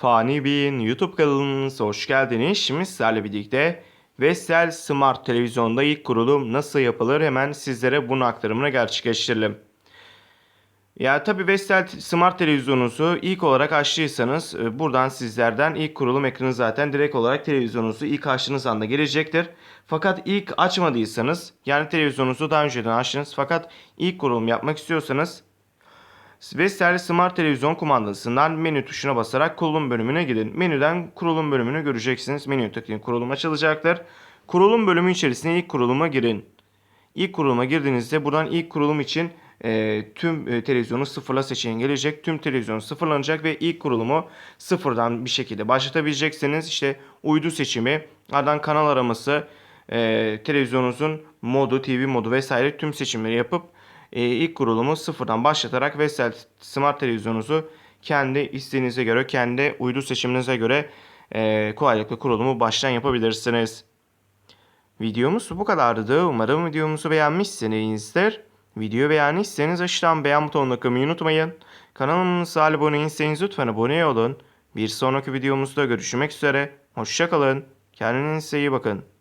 Fani Bey'in YouTube kanalımıza hoş geldiniz. Şimdi sizlerle birlikte Vestel Smart Televizyonda ilk kurulum nasıl yapılır hemen sizlere bunun aktarımını gerçekleştirelim. Ya tabi Vestel Smart Televizyonunuzu ilk olarak açtıysanız e, buradan sizlerden ilk kurulum ekranı zaten direkt olarak televizyonunuzu ilk açtığınız anda gelecektir. Fakat ilk açmadıysanız yani televizyonunuzu daha önceden açtınız fakat ilk kurulum yapmak istiyorsanız Vestel Smart Televizyon kumandasından menü tuşuna basarak kurulum bölümüne gidin. Menüden kurulum bölümünü göreceksiniz. Menüye tıklayın kurulum açılacaktır. Kurulum bölümü içerisine ilk kuruluma girin. İlk kuruluma girdiğinizde buradan ilk kurulum için e, tüm e, televizyonu sıfırla seçeneği gelecek. Tüm televizyon sıfırlanacak ve ilk kurulumu sıfırdan bir şekilde başlatabileceksiniz. İşte uydu seçimi, ardından kanal araması, e, televizyonunuzun modu, TV modu vesaire tüm seçimleri yapıp e, ilk kurulumu sıfırdan başlatarak Vestel Smart televizyonunuzu kendi isteğinize göre, kendi uydu seçiminize göre e, kolaylıkla kurulumu baştan yapabilirsiniz. Videomuz bu kadardı. Umarım videomuzu beğenmişsinizdir. Videoyu beğendiyseniz aşağıdan beğen butonuna kılmayı unutmayın. Kanalımıza abone değilseniz lütfen abone olun. Bir sonraki videomuzda görüşmek üzere. Hoşçakalın. Kendinize iyi bakın.